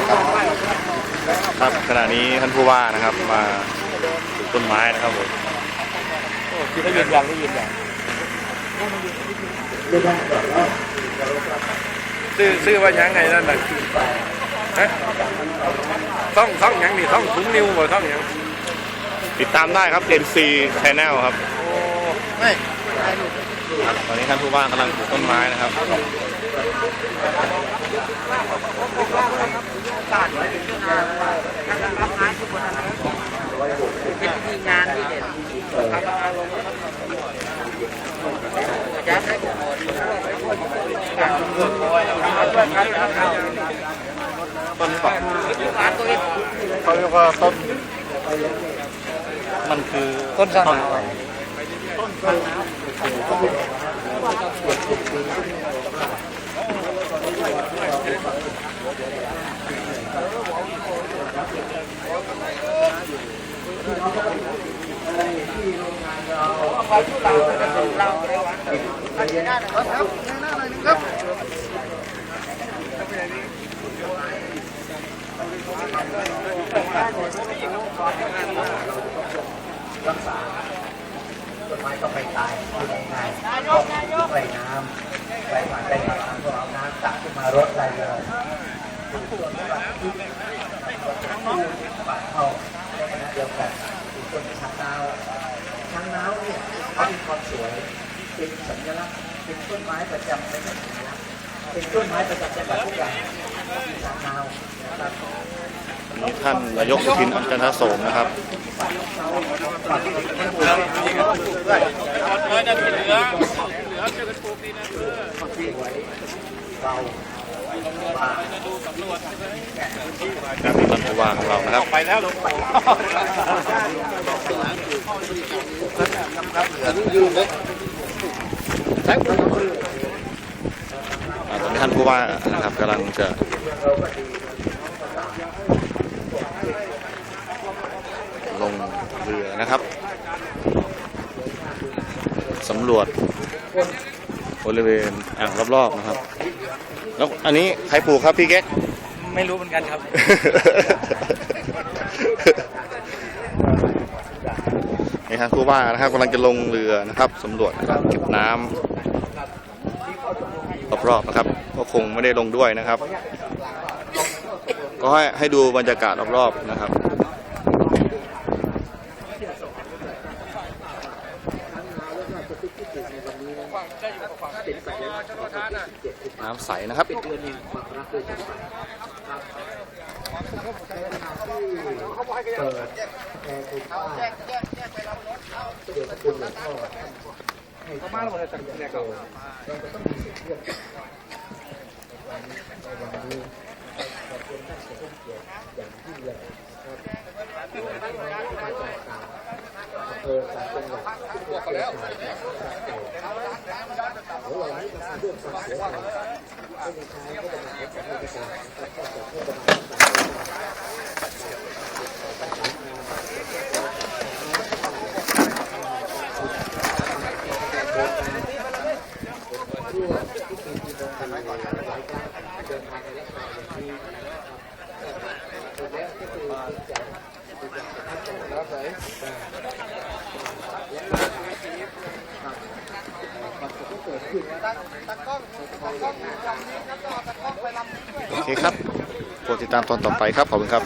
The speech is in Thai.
นะครับครับขณะนี้ท่านผู้ว่านะครับมาปลูกต้นไม้นะครับผมได้ยินยังได้ยินยังซื้อซื้อว่าหยังไงนั่นน่ะฮะท่องท่องหยังนี่ท่องถุงนิ้วบ่ท่องหยังติดตามได้ครับ NC Channel ครับ โอ้ไม่ ตอนนี้ท่านผู้ว่ากำลังปลูกต้นไม้นะครับเป็นที่งานที่เด่นครับจะให้หมดการชุมนุมต้นฝักร้านตัวเองเขาเรียกว่าต้น มันคือต้นสนาว ราเลยวะอันนี้น่า ไม้ก็ไม่ตายพูดง่ายๆใส่น้ำใส่ผ่านไปผ่านก็เอาน้ำตักขึ้นมารดได้เลยส่วนที่ว่าที่ปัดเข้าในขณะเดียวกันคือต้นช้างนาวช้างนาวเนี่ยเขามีความสวยเป็นสัญลักษณ์เป็นต้นไม้ประจำไม่ใช่สัญลักษณ์เป็นต้นไม้ประจำจังหวัดทุกอย่างช้างนาวนะครับ ท่านนายกสุทินอัญจันทโสมนะครับครับท่านผู้ว่าของเรานะครับไปแล้วอ่าตอนนี้ท่านผู้ว่านะครับกำลังจะ ลงเรือนะครับสำรวจบริเวณอ่างรอบๆนะครับ แล้วอันนี้ใครปลูกครับพี่แก๊กไม่รู้เหมือนกันครับ นี่ครับผู้ว่านะครับกำลังจะลงเรือนะครับสำรวจนะครับเก็บน้ำรอบๆนะครับ ก็คงไม่ได้ลงด้วยนะครับ ก็ให้ให้ดูบรรยากาศรอบๆนะครับ น้ำใสนะครับเดือนแห่งความรักด้วยกันไปครับเปิดแผ่คุณป้าเดี๋ยวคุณหลวงพ่อให้มาแล้วมันจะแยกเราเราจะต้องมีสิทธิ์เลือกวันนี้ในวันนี้ขอบคุณท่านผู้เกียรติอย่างยิ่งใหญ่ครับมาจากต่างออจังหวัด รือข่ายเดี๋ยวเราให้มาเรื่องความเสียหายให้ในท้ายก็จะมาเป็นบรรยากาศนะครับก็จะเพื่อจะมาร่วมพิธีที่ตรงกันหลายครั้งเดินทางในลักษณะอย่างนี้นะครับ โอเคครับโปรดติดตามตอนต่อไปครับ ขอบคุณครับ